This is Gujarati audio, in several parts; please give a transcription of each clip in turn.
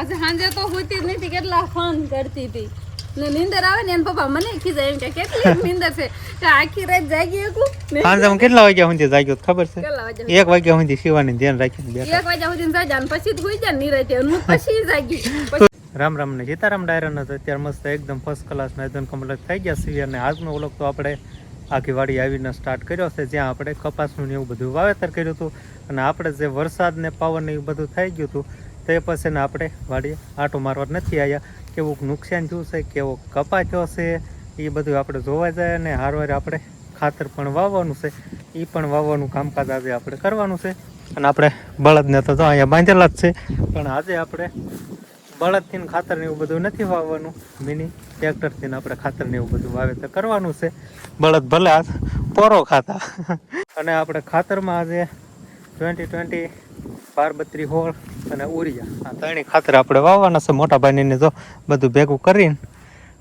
આજે સાંજે તો હોતી જ નથી કેટલા ફોન કરતી હતી. ને નીંદર આવે ને એના પપ્પા મને ખીજાય એમ કે કેટલી નીંદર છે. કે આખી રાત જાગી એકું સાંજે હું કેટલા વાગ્યા સુધી જાગ્યો ખબર છે? કેટલા વાગ્યા એક વાગ્યા સુધી શિવાની ધ્યાન રાખીને બેઠા. એક વાગ્યા સુધી જાગ્યા અને પછી હોઈ જાય ને હું પછી જાગી. રામ રામ ને સીતારામ ડાયરાનો તો અત્યારે મસ્ત એકદમ ફર્સ્ટ ક્લાસ ને એકદમ કમ્પ્લીટ થઈ ગયા છીએ અને આજનો ઓલોક તો આપણે આખી વાડી આવીને સ્ટાર્ટ કર્યો છે જ્યાં આપણે કપાસનું ને એવું બધું વાવેતર કર્યું હતું. અને આપણે જે વરસાદ ને પવન ને એવું બધું થઈ ગયું હતું તે પછી આપણે વાડીએ આટો મારવા નથી આવ્યા કેવું નુકસાન થયું છે, કેવો કપા થયો છે, એ બધું આપણે જોવા જાય અને હારવાર આપણે ખાતર પણ વાવવાનું છે. એ પણ વાવવાનું કામકાજ આજે આપણે કરવાનું છે. અને આપણે બળદને તો અહીંયા બાંધેલા જ છે. પણ આજે આપણે બળદથી ખાતર ને એવું બધું નથી વાવવાનું. મિની ટ્રેક્ટરથી આપણે ખાતર ને એવું બધું વાવેતર કરવાનું છે. બળદ ભલે પોરો ખાતા. અને આપણે ખાતરમાં આજે ટ્વેન્ટી ટ્વેન્ટી બાર બત્રી હોળ અને ઉરિયા. આ ત્રણેય ખાતર આપણે વાવવાના છે મોટા ભાઈને જો બધું ભેગું કરીને.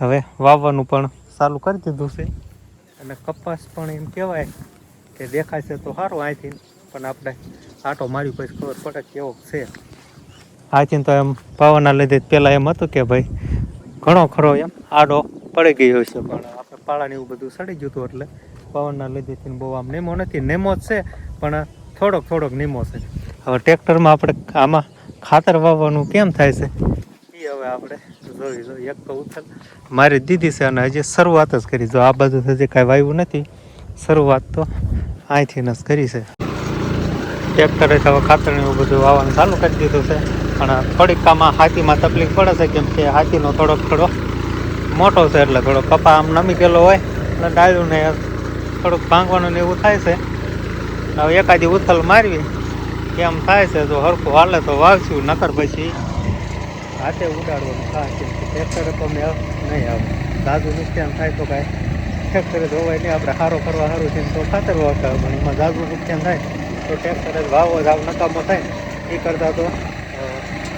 હવે વાવવાનું પણ ચાલુ કરી દીધું છે. અને કપાસ પણ એમ કહેવાય કે દેખાય છે તો સારું અહીંથી પણ આપણે આટો મારી પછી ખબર પડે કેવો છે. આથી તો એમ પાવાના લીધે પહેલાં એમ હતું કે ભાઈ ઘણો ખરો એમ આડો પડી ગયો છે. પણ આપણે પાળાને એવું બધું સડી ગયું હતું એટલે પવનના લીધે બહુ આમ નેમો નથી. નેમો જ છે પણ થોડોક થોડોક નેમો છે. હવે ટ્રેક્ટરમાં આપણે આમાં ખાતર વાવવાનું કેમ થાય છે? એ હવે આપણે જોઈ જોઈએ એક તો ઉથલ. મારી દીદી છે અને હજી શરૂઆત જ કરી. જો આ બાજુ હજી કાંઈ વાવ્યું નથી શરૂઆત તો અહીંથી જ કરી છે. ટ્રેક્ટરે હવે ખાતરને એવું બધું વાવવાનું ચાલુ કરી દીધું છે. પણ થોડીક આમાં હાથીમાં તકલીફ પડે છે કેમ કે હાથીનો થોડોક થોડો મોટો છે એટલે થોડો કપા આમ નમી ગયેલો હોય એટલે ડાળ્યું ને થોડુંક ભાંગવાનું ને એવું થાય છે. હવે એકાદી ઉથલ મારવી. એમ થાય છે તો હરખું હાલે તો વાવશું નકર પછી હાથે ઉડાડવાનું થાય છે. ટ્રેક્ટરે તો મેં નહીં આવે. દાદુ નુકસાન થાય તો કાંઈ ટ્રેક્ટરે ધોવાય નહીં, આપણે સારો કરવા સારું છે તો ખાતર વાવતા પણ એમાં દાદુ નુકસાન થાય તો ટ્રેક્ટરે જ વાવો જાવ નકામો થાય એ કરતાં તો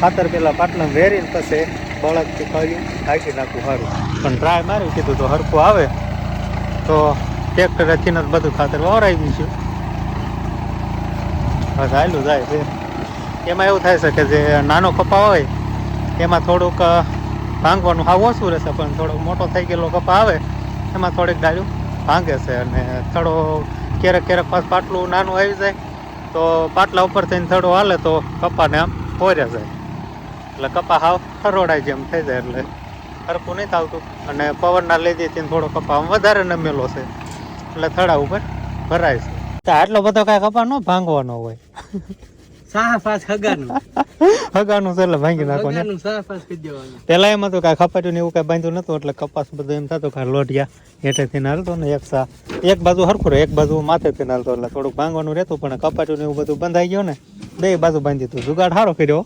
ખાતર પેલા પાટલા વેરીને પછી બળદથી કરી હાકી નાખવું સારું પણ ટ્રાય મારી કીધું તો હરખું આવે. તો ટ્રેક્ટરેથી જ બધું ખાતર વવરાવી દઈશું બસ હાલું જાય છે. એમાં એવું થાય છે કે જે નાનો કપા હોય, એમાં થોડુંક ભાંગવાનું હાવ ઓછું રહેશે, પણ થોડોક મોટો થઈ ગયેલો કપા આવે, એમાં થોડીક ડાળ્યું ભાંગે છે અને થોડો ક્યારેક ક્યારેક પાછું પાટલું નાનું આવી જાય, તો પાટલા ઉપર થઈને થડો હાલે તો કપાને આમ ફોર્યા જાય. એટલે કપા હાવ ખરોડાય જેમ થઈ જાય એટલે હરખું નહીં થતું અને પવનના લીધેથી થોડો કપા આમ વધારે નમેલો છે. એટલે થડા ઉપર ભરાય છે. આટલો બધો કાંઈ કપા ન ભાંગવાનો હોય. હગાનું. છે એટલે ભાંગી નાખો પેલા એમાં તો કાંઈ ખપાટ્યું ને એવું કાંઈ બાંધ્યું નતું એટલે કપાસ બધું એમ થતું કાંઈ લોટિયા હેઠેથી નાલતો ને એક સા એક બાજુ હરખું રહે એક બાજુ માથેથી નાલતો એટલે થોડુંક ભાંગવાનું રહેતું પણ કપાટ્યું ને એવું બધું બંધાઈ ગયું ને બે બાજુ બાંધી તું. જુગાડ સારો કર્યો.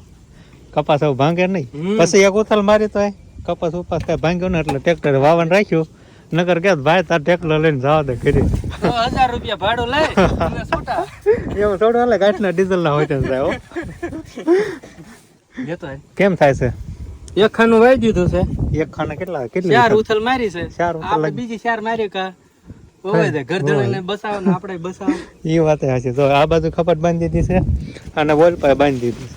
કપાસ હવે ભાંગે નહીં. પછી એક ઉથલ મારી તો કપાસ ઉપાસ કાંઈ ભાંગ્યો ને એટલે ટ્રેક્ટર વાવન રાખ્યું. નગર કે ભાઈ તાર ટેકલો લઈને જવા દે ઘરે. હજાર રૂપિયા ભાડું લે અને છૂટા. એવું થોડું હાલે ગાંઠના ડીઝલ ના હોય જાય આય. કેમ થાય છે? એક ખાનું વાઈ દીધું છે. એક ખાના કેટલા કેટલી ચાર ઉથલ? મારી છે. ચાર ઉથલ બીજી ચાર મારી કા. હોવાય દે ઘર ધણીને બસાવો ને આપણે બસાવો. એ વાત હશે તો આ બાજુ ખપટ બાંધી દીધી અને બોલ બાંધી દીધી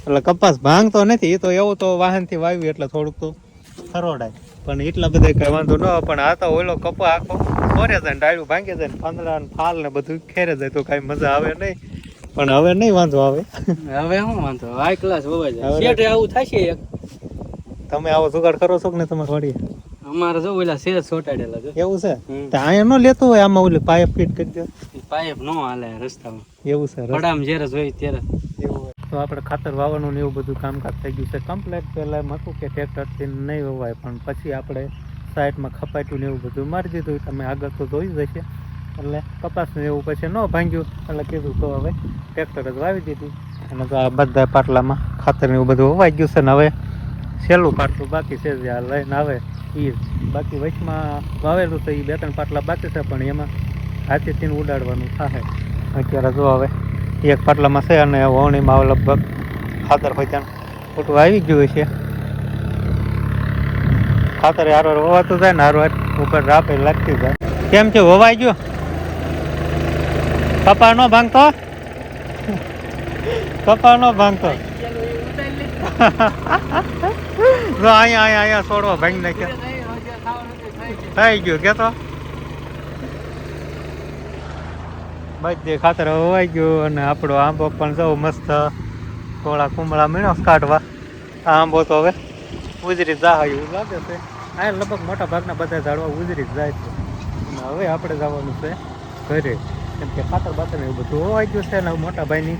એટલે કપાસ ભાંગતો નથી એ તો એવું તો વાહનથી વાવ્યું એટલે થોડુંક તો ખરોડાય. પણ એટલા બધા કઈ વાંધો ન પણ આ તો ઓલો કપા આખો ફોરે જાય ને ડાળું ભાંગે જાય ને પાંદડા ને ફાલ ને બધું ખેરે જાય તો કાંઈ મજા આવે નહીં. પણ હવે નહીં વાંધો આવે. હવે શું વાંધો આ ક્લાસ હોવા જાય. શેઠ આવું થશે એક? તમે આવો જુગાડ કરો છો કે ને તમારે વાડીએ અમારે જો ઓલા શેર છોટાડેલા છે. એવું છે. તો અહીંયા નો લેતો હોય આમાં ઓલી પાઇપ ફિટ કરી દો પાઇપ નો હાલે રસ્તામાં. એવું છે પડામ જ્યારે જોઈ ત્યારે. તો આપણે ખાતર વાવવાનું ને એવું બધું કામકાજ થઈ ગયું છે. કમ્પ્લેટ પહેલાં એમ હતું કે ટ્રેક્ટરથી નહીં વવાય, પણ પછી આપણે સાઈડમાં ખપાટ્યું ને એવું બધું મારી દીધું. તમે આગળ તો જોઈ જશે એટલે કપાસનું એવું પછી ન ભાંગ્યું. એટલે કીધું તો હવે ટ્રેક્ટર જ વાવી દીધું. અને તો આ બધા પાટલામાં ખાતર એવું બધું વવાઈ ગયું છે ને હવે છેલ્લું પાટલું બાકી છે જે આ લઈને આવે એ બાકી વચમાં વાવેલું છે એ બે ત્રણ પાટલા બાકી છે, પણ એમાં હાથેથી ઉડાડવાનું થાય અત્યારે જો હવે એક પાટલામાં છે અને વવણીમાં લગભગ ખાતર હોય ખોટું આવી ગયું છે. ખાતર હારો વવાતું જાય ને હારો ઉપર રાપે લાગતી જાય. કેમ છે વવાઈ ગયો? કપા નો ભાંગતો? કપા નો ભાંગતો? અહીંયા અહીંયા અહીંયા છોડવા ભાંગી નાખ્યા. થઈ ગયું કે તો બધે ખાતર હોવાઈ ગયું અને આપણો આંબો પણ સૌ મસ્ત થોડા કુમળા મીણો કાઢવા. આ આંબો તો હવે ઉજરી જાય એવું લાગે છે. આ લગભગ મોટા ભાગના બધા ઝાડવા ઉજરી જ જાય છે. હવે આપણે જવાનું છે ઘરે. કેમ કે ખાતર બાતર એવું બધું હોવાઈ ગયું છે ને મોટા ભાઈની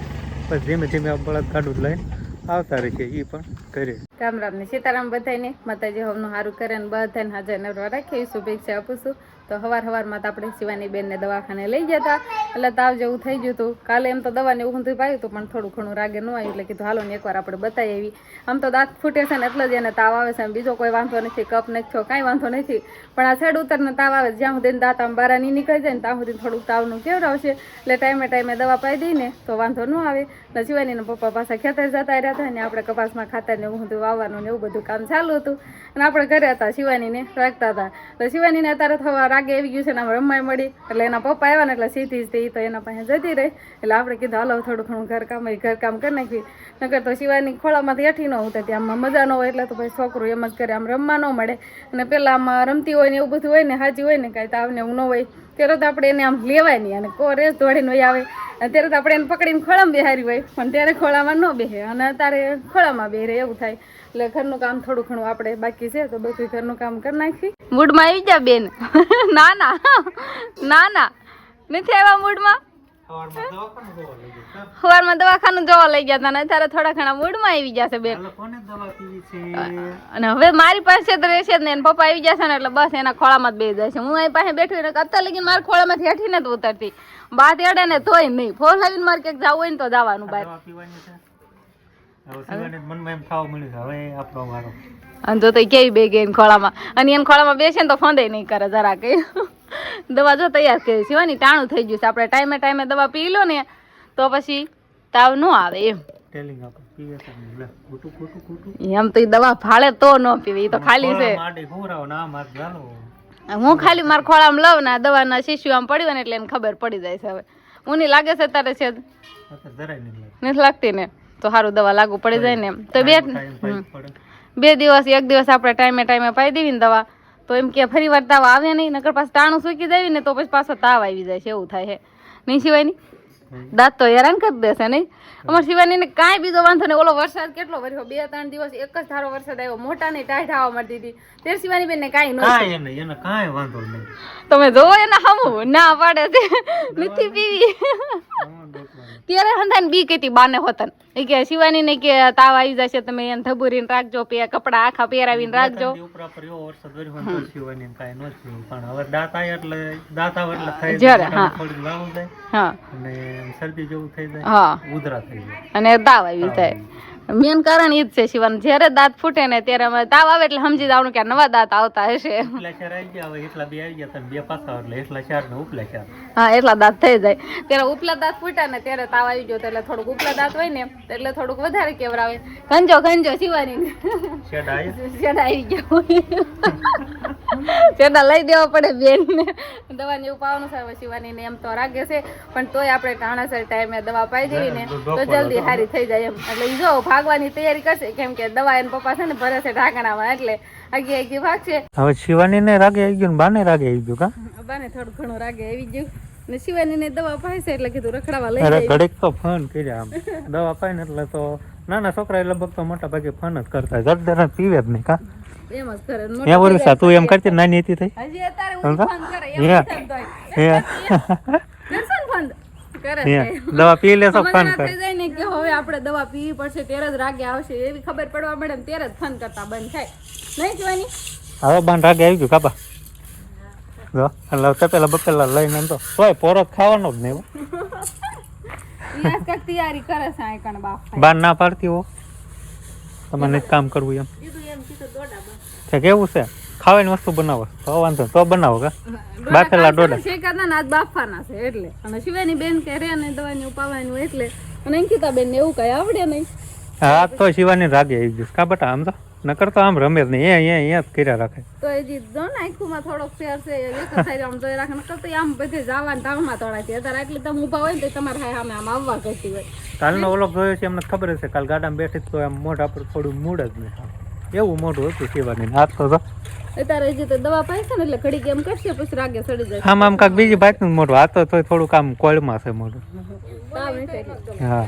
પછી ધીમે ધીમે બળદ કાઢું લઈને આવતા રહે છે એ પણ કરીએ રામ રામ ને સીતારામ બધાને માતાજી હોમનું સારું કરે ને બધાને હાજર નરવા રાખે. શુભેચ્છા આપું છું. તો હવાર હવારમાં તો આપણે શિવાની બેનને દવાખાને લઈ ગયા હતા એટલે તાવ જેવું થઈ ગયું હતું. કાલે એમ તો દવાને એવું બધું પાયું હતું, પણ થોડું ઘણું રાગે ન આવ્યું. એટલે કીધું, હાલો ને એકવાર આપણે બતાવી આવી આમ તો દાંત ફૂટે છે ને એટલે જ એને તાવ આવે છે. બીજો કોઈ વાંધો નથી, કપ નાખ્યો કાંઈ વાંધો નથી. પણ આ છેડ ઉતરને તાવ આવે જ્યાં સુધી દાંત આમ બારા નીકળી જાય ને ત્યાં સુધી થોડુંક તાવનું કેવડાવશે. એટલે ટાઈમે ટાઈમે દવા પાઈ દઈને તો વાંધો ન આવે. એટલે શિવાનીના પપ્પા પાસે ખેતર જતા રહ્યા હતા ને આપણે કપાસમાં ખાતર ને બધું વાવવાનું ને એવું બધું કામ ચાલુ હતું. અને આપણે ઘરે હતા શિવાનીને રાખતા હતા. તો શિવાનીને અત્યારે થવા રાગે આવી ગયું છે ને આમ રમવાય મળી. એટલે એના પપ્પા આવ્યા ને એટલે સીધી જ તે તો એના પાસે જતી રહી. એટલે આપણે કીધું, હાલો, થોડું ઘણું ઘરકામ એ ઘરકામ કરી નાખી નકર તો શિવાની ખોળામાંથી હેઠી ન ઉતરતી ત્યાં મજા ન હોય, એટલે તો પછી છોકરું એમ જ કરે, આમ રમવા ન મળે. અને પેલા આમાં રમતી હોય ને એવું બધું હોય ને, હાજી હોય ને, કાંઈ તાવને એવું ન હોય. ત્યારે તો આપણે એને આમ લેવાય નહીં, અને કો રેસ દોડીને હોય આવે. અને ત્યારે તો આપણે એને પકડીને ખોળામાં બિહારી હોય. પણ ત્યારે ખોળામાં ન બેસે અને અત્યારે ખોળામાં બેસે એવું થાય. એટલે ઘરનું કામ થોડું ઘણું આપણે બાકી છે, તો બધું ઘરનું કામ કરી નાખી. મૂડમાં આવી જા બેન. ના ના. ના ના. નથી આવ્યા મૂડમાં? સવારમાં દવાખાનું જોવા લઈ ગયા હતા ને અત્યારે થોડા ઘણા મૂડમાં આવી બેન પીવી છે? અને હવે મારી પાસે તો રહેશે જ ને એને પપ્પા આવી જશે ને એટલે બસ એના ખોળામાં જ જાય જશે હું અહીં પાસે બેઠી ને અત્યારે લગી મારા ખોળામાંથી હેઠી નથી ઉતરતી. બાત એડે ને તોય નહીં. ફોન લાવીને મારે ક્યાંક જવું હોય ને તો જવાનું બહાર. છે? મનમાં એમ થવા મળ્યું હવે આપણો વારો. અને જો તો કેવી બે ગઈ ખોળામાં. અને એને ખોળામાં બેસે ને તો ફોંદે નહીં કરે જરા કઈ. દવા જો તૈયાર કરી સિવાની ટાણું થઈ ગયું છે. આપણે ટાઈમે ટાઈમે દવા પી લો ને તો પછી તાવ ન આવે એમ. એમ તો દવા ફાળે તો ન પીવી. એ તો ખાલી છે. હું ખાલી મારા ખોળામાં લઉં ને દવાના શીશુ આમ પડ્યું ને એટલે એને ખબર પડી જાય છે હવે. ઊની લાગે છે તારે છે? નથી લાગતી ને? તો સારું દવા લાગુ પડી જાય ને એમ. તો બે બે દિવસ એક દિવસ આપણે ટાઈમે ટાઈમે પાઈ દેવી ને દવા. તો એમ કે ફરી વાર તાવ આવે નહીં નકર પાછું ટાણું સૂકી દેવી ને તો પછી પાછો તાવ આવી જાય છે એવું થાય છે. નહીં સિવાય નહીં દાંત તો હેરાન કરી દેશે નહીં. અમાર શિવાની ને કાંઈ બીજો વાંધો નહીં. ઓલો વરસાદ કેટલો વર્યો? બે ત્રણ દિવસ એક જ ધારો વરસાદ આવ્યો. મોટા ની ટાઈટ આવવા મળતી હતી. તે શિવાની બેન ને કાંઈ ન કાંઈ એને એને કાંઈ વાંધો નહીં. તમે જોવો એના હમું. ના પાડે તે નથી પીવી. આમાં ડોકવાનું. ત્યારે હંધાને બી કહેતી બાને હોતન. એ કે શિવાની ને કે તાવ આવી જશે તમે એને ધબુરીને રાખજો પે કપડા આખા પહેરાવીને રાખજો. અને તાવ આવી જાય. મેન કારણ ઈ જ છે શિવાન. જ્યારે દાંત ફૂટે ને ત્યારે અમે તાવ આવે એટલે સમજી જવાનું કે નવા દાંત આવતા હશે હા એટલા દાંત થઈ જાય. ત્યારે ઉપલા દાંત ફૂટ્યા ને ત્યારે તાવ આવી ગયો એટલે થોડુંક ઉપલા દાંત હોય ને એટલે થોડુંક વધારે કેવરાવે. ખંજો ખંજો શિવાની. શેડ આવી ગયો. શેડા લઈ દેવા પડે બેન ને. દવા ને એવું પાવાનું શિવાની ને એમ તો રાગે છે. પણ તોય આપણે ટાણાસર ટાઈમે દવા પાઈ દેવી ને તો જલ્દી સારી થઈ જાય એમ. એટલે જો ભાગવાની તૈયારી કરશે. કેમ કે દવા એના પપ્પા છે ને ભરે છે ઢાંકણામાં એટલે આગી આગી ભાગશે હવે શિવાની ને રાગે આવી ગયું ને બાને રાગે આવી ગયું કા? બાને થોડું ઘણું રાગે આવી ગયું. ને શિવાની ને દવા પાય એટલે કીધું રખડાવા લઈ અરે ઘડીક તો ફોન કર્યા આમ. દવા પાય ને એટલે તો નાના છોકરા લગભગ તો મોટા ભાગે ફોન જ કરતા. જરદરા પીવે જ નહીં કા? એમ જ કરે ને એ વર્ષા તું એમ કરતી નાની હતી થઈ હજી અત્યારે હું ફોન કરે એમ હે. નથી થતો. હે કરશે ને ફોન કરે દવા પી લેશો અમને ફોન કર. થઈ જાય ને કે હવે આપણે દવા પીવી પડશે ત્યારે જ રાગે આવશે. એવી ખબર પડવા મળે ત્યારે જ ફોન કરતા બંધ થાય. નહીં જોવાની? હવે બાન રાગે આવી ગયું કાપા. જો એટલે તપેલા બપેલા લઈને તો. તોય પોરો ખાવાનો જ નહીં હો. તૈયારી કરે છે આ બાપ બાન ના પાડતી હો. તમને કામ કરવું એમ. છે કેવું છે? ખાવાની વસ્તુ બનાવો. તો વાંધો તો બનાવો કા? બાફેલા ડોડા. ને શેકાતા ને છે એટલે. અને શિવાની બેન કે રે ને દવાની ઉપાવવાનું એટલે અને અંકિતા બેન ને એવું કઈ આવડે નહીં. હા તો શિવાની રાગે આવી ગયું. કા બટા આમ તો? નકર તો આમ રમે જ નહીં. અહીંયા અહીંયા જ કર્યા રાખે. તો એ જી જો ને આંખોમાં થોડોક ફેર છે એ એક સાઈડ આમ જોઈ રાખે. નકર તો આમ બધે જવાના ટાળમાં છે. અત્યારે એટલી તમે ઊભા હોય ને તો તમારે હાય આમ આમ આવવા કરતી હોય. કાલનો ઓલોક જોયો છે એમને ખબર હશે. કાલ ગાડામાં બેઠી તો એમ મોઢા પર થોડું મૂડ જ નહીં. એવું મોઢું હતું શિવાની હાથ તો. અત્યારે હજી તો દવા પાસે છે ને એટલે ઘડી કેમ કરશે પછી રાગે સડી જાય. આમ આમ કાક બીજી ભાતનું મોઢું આ તો થોડુંક આમ કોળમાં છે મોઢું. હા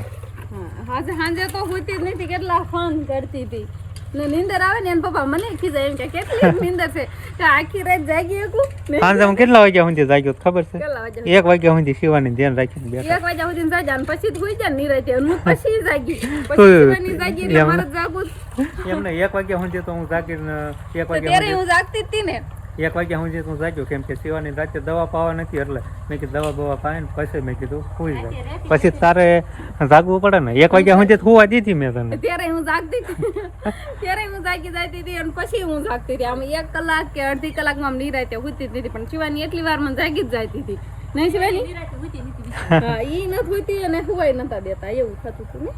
આજે સાંજે તો હોતી જ નથી કેટલા ફોન કરતી હતી. ને નીંદર આવે ને એના પપ્પા મને કીધા એમ કે કેટલી નીંદર છે? કે આખી રાત જાગી એકું સાંજે હું કેટલા વાગ્યા સુધી જાગ્યો તો ખબર છે? એક વાગ્યા સુધી શિવાની ધ્યાન રાખીને બેઠા. એક વાગ્યા સુધી જાગ્યા પછી જ હોઈ જાય ને હું પછી જાગી. પછી શિવાની જાગી એટલે મારે જ જાગવું જ. એમને એક વાગ્યા સુધી તો હું જાગીને એક તો વાગ્યા ત્યારે હું જાગતી હતી ને. એક વાગ્યા હું તો હું જાગ્યો કેમ કે શિવાની રાતે દવા પાવા નથી એટલે મેં કીધું દવા બવા પાય ને પછી મેં કીધું સુઈ જાય પછી તારે જાગવું પડે ને? એક વાગ્યા હું સુવા દીધી મેં તને. ત્યારે હું જાગતી ત્યારે હું જાગી જતી હતી અને પછી હું જાગતી હતી આમ એક કલાક કે અડધી કલાકમાં આમ નિરાંતે હોતી જ નથી પણ શિવાની એટલી વાર મને જાગી જ જતી હતી નહીં શિવાની? હા એ નથી હોતી અને સુવાય નતા દેતા એવું થતું હતું ને.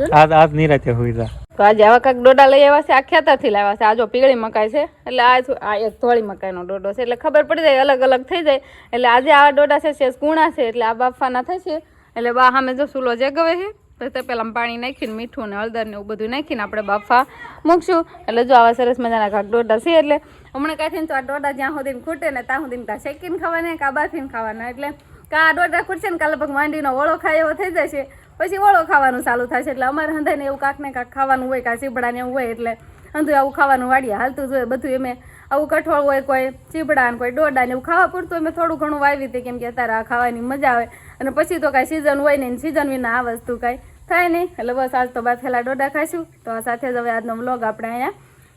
આજ આજ નિરાતે હોઈ જા. તો આજે આવા કાક ડોડા લઈ આવ્યા છે આ ખેતરથી લાવ્યા છે. આ જો પીળી મકાઈ છે એટલે આ આ એક ધોળી મકાઈનો ડોડો છે. એટલે ખબર પડી જાય અલગ અલગ થઈ જાય. એટલે આજે આવા ડોડા છે છે કૂણા છે એટલે આ બાફવાના થશે. એટલે બા સામે જો સુલો જગવે છે પછી પહેલાં પાણી નાખીને મીઠું ને હળદર ને એવું બધું નાખીને આપણે બાફા મૂકશું. એટલે જો આવા સરસ મજાના ઘાક ડોડા છે એટલે હમણાં કાંઈ તો આ ડોડા જ્યાં સુધી ખૂટે ને ત્યાં સુધી કાં શેકીને ખાવાના કાં બાફીને ખાવાના. એટલે કાં આ ડોડા ખૂટશે ને કાલે લગભગ માંડીનો ઓળો ખાય એવો થઈ જશે. પછી ઓળો ખાવાનું ચાલુ છે. એટલે અમારે હંધાઈને એવું કાંક ને કાંક ખાવાનું હોય કાં ચીબડા ને એવું હોય, એટલે હંધું આવું ખાવાનું વાડીએ હાલતું જ હોય. બધું એમે આવું કઠોળ હોય કોઈ ચીબડા ને કોઈ ડોડા ને એવું ખાવા પૂરતું અમે થોડું ઘણું વાવી હતી, કેમ કે અત્યારે આ ખાવાની મજા આવે. અને પછી તો કાંઈ સિઝન હોય નહીં સિઝન વિના આ વસ્તુ કાંઈ થાય નહીં. એટલે બસ આજ તો બાફેલા ડોડા ખાઈશું. તો આ સાથે જ હવે આજનો વ્લોગ આપણે અહીંયા